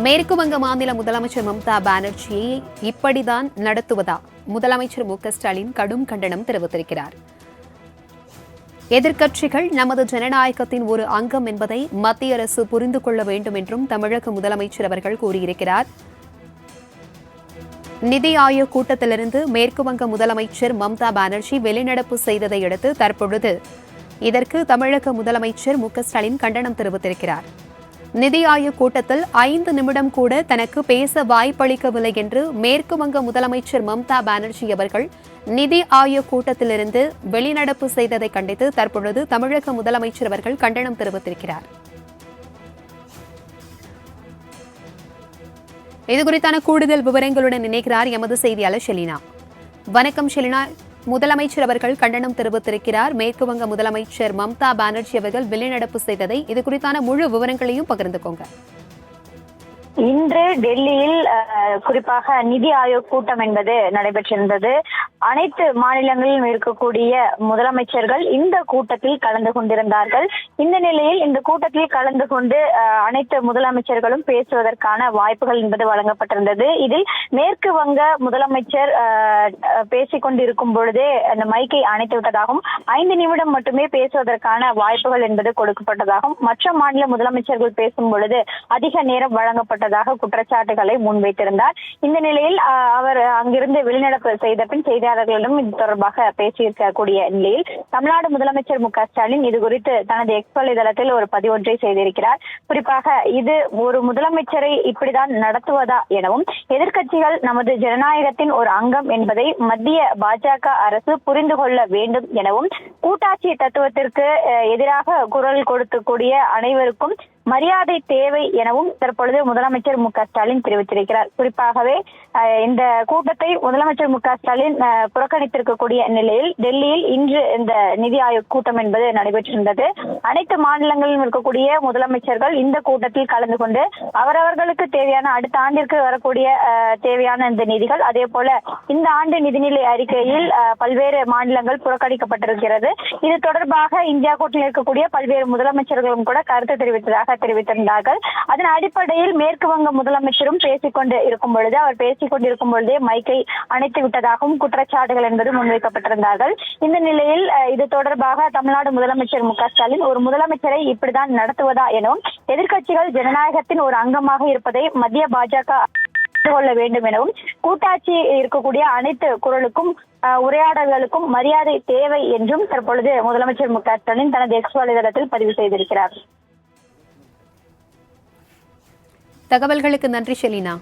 மேற்கு வங்க மாநில முதலமைச்சர் மம்தா பானர்ஜியை இப்படிதான் நடத்துவதா? முதலமைச்சர் மு ஸ்டாலின் கடும் கண்டனம் தெரிவித்திருக்கிறார். எதிர்க்கட்சிகள் நமது ஜனநாயகத்தின் ஒரு அங்கம் என்பதை மத்திய அரசு புரிந்து கொள்ள வேண்டும் என்றும் தமிழக முதலமைச்சர் அவர்கள் கூறியிருக்கிறார். நிதி ஆயோக் கூட்டத்திலிருந்து மேற்குவங்க முதலமைச்சர் மம்தா பானர்ஜி வெளிநடப்பு செய்ததை அடுத்து தற்பொழுது இதற்கு தமிழக முதலமைச்சர் மு ஸ்டாலின் கண்டனம் தெரிவித்திருக்கிறார். நிதி ஆயோக் கூட்டத்தில் ஐந்து நிமிடம் கூட தனக்கு பேச வாய்ப்பளிக்கவில்லை என்று மேற்கு வங்க முதலமைச்சர் மம்தா பானர்ஜி அவர்கள் நிதி ஆயோக் கூட்டத்திலிருந்து வெளிநடப்பு செய்ததை கண்டித்து தற்பொழுது தமிழக முதலமைச்சர் அவர்கள் கண்டனம் தெரிவித்திருக்கிறார். இது குறித்தான கூடுதல் விவரங்களுடன் இணைக்கிறார் எமது செய்தியாளர் ஷெலினா. வணக்கம் ஷெலினா. முதலமைச்சர் அவர்கள் கண்டனம் தெரிவித்திருக்கிறார். மேற்குவங்க முதலமைச்சர் மம்தா பானர்ஜி அவர்கள் வெளிநடப்பு செய்ததை இது குறித்தான முழு விவரங்களையும் பகிர்ந்துக்கோங்க. இன்று டெல்லியில் குறிப்பாக நிதி ஆயோக் கூட்டம் என்பது நடைபெற்றிருந்தது. அனைத்து மாநிலங்களிலும் இருக்கக்கூடிய முதலமைச்சர்கள் இந்த கூட்டத்தில் கலந்து கொண்டிருந்தார்கள். இந்த நிலையில் இந்த கூட்டத்தில் கலந்து கொண்டு அனைத்து முதலமைச்சர்களும் பேசுவதற்கான வாய்ப்புகள் என்பது வழங்கப்பட்டிருந்தது. இதில் மேற்கு வங்க முதலமைச்சர் பேசிக் கொண்டிருக்கும் பொழுதே அந்த மைக்கை அணைத்து விட்டதாகவும் ஐந்து நிமிடம் மட்டுமே பேசுவதற்கான வாய்ப்புகள் என்பது கொடுக்கப்பட்டதாகவும் மற்ற மாநில முதலமைச்சர்கள் பேசும் பொழுது அதிக நேரம் வழங்கப்பட்டதாக குற்றச்சாட்டுகளை முன்வைத்திருந்தார். இந்த நிலையில் அவர் அங்கிருந்து வெளிநடப்பு செய்த பின் செய்தியாளர்களிடம் இது தொடர்பாக பேசியிருக்கக்கூடிய நிலையில் தமிழ்நாடு முதலமைச்சர் மு க ஸ்டாலின் இது குறித்து தனது எக்ஸ் வலைதளத்தில் ஒரு பதிவொன்றை செய்திருக்கிறார். குறிப்பாக இது ஒரு முதலமைச்சரை இப்படிதான் நடத்துவதா எனவும் எதிர்கட்சிகள் நமது ஜனநாயகத்தின் ஒரு அங்கம் என்பதை மத்திய பாஜக அரசு புரிந்து கொள்ள வேண்டும் எனவும் கூட்டாட்சி தத்துவத்திற்கு எதிராக குரல் கொடுக்கக்கூடிய அனைவருக்கும் மரியாதை தேவை எனவும் தற்பொழுது முதலமைச்சர் மு க ஸ்டாலின் தெரிவித்திருக்கிறார். குறிப்பாகவே இந்த கூட்டத்தை முதலமைச்சர் மு க ஸ்டாலின் புறக்கணித்திருக்கக்கூடிய நிலையில் டெல்லியில் இன்று இந்த நிதி ஆயோக் கூட்டம் என்பது நடைபெற்றிருந்தது. அனைத்து மாநிலங்களிலும் இருக்கக்கூடிய முதலமைச்சர்கள் இந்த கூட்டத்தில் கலந்து கொண்டு அவரவர்களுக்கு தேவையான அடுத்த ஆண்டிற்கு வரக்கூடிய தேவையான இந்த நிதிகள் அதே போல இந்த ஆண்டு நிதிநிலை அறிக்கையில் பல்வேறு மாநிலங்கள் புறக்கணிக்கப்பட்டிருக்கிறது. இது தொடர்பாக இந்தியா கூட்டணியில் இருக்கக்கூடிய பல்வேறு முதலமைச்சர்களும் கூட கருத்து தெரிவித்ததாக தெரிவித்திருந்தார்கள். அதன் அடிப்படையில் மேற்கு வங்க முதலமைச்சரும் பேசிக்கொண்டு இருக்கும் பொழுது அவர் பேசிக்கொண்டிருக்கும் பொழுதே மைக்கை அணைத்து விட்டதாகவும் குற்றச்சாட்டுகள் என்பது முன்வைக்கப்பட்டிருந்தார்கள். இந்த நிலையில் இது தொடர்பாக தமிழ்நாடு முதலமைச்சர் மு க ஸ்டாலின் ஒரு முதலமைச்சரை இப்படிதான் நடத்துவதா எனவும் எதிர்க்கட்சிகள் ஜனநாயகத்தின் ஒரு அங்கமாக இருப்பதை மத்திய பாஜக கொள்ள வேண்டும் எனவும் கூட்டாட்சி இருக்கக்கூடிய அனைத்து குரலுக்கும் உரையாடல்களுக்கும் மரியாதை தேவை என்றும் தற்பொழுது முதலமைச்சர் மு க ஸ்டாலின் தனது எக்ஸ் வலைதளத்தில் பதிவு செய்திருக்கிறார். தகவல்களுக்கு நன்றி ஷெலினா.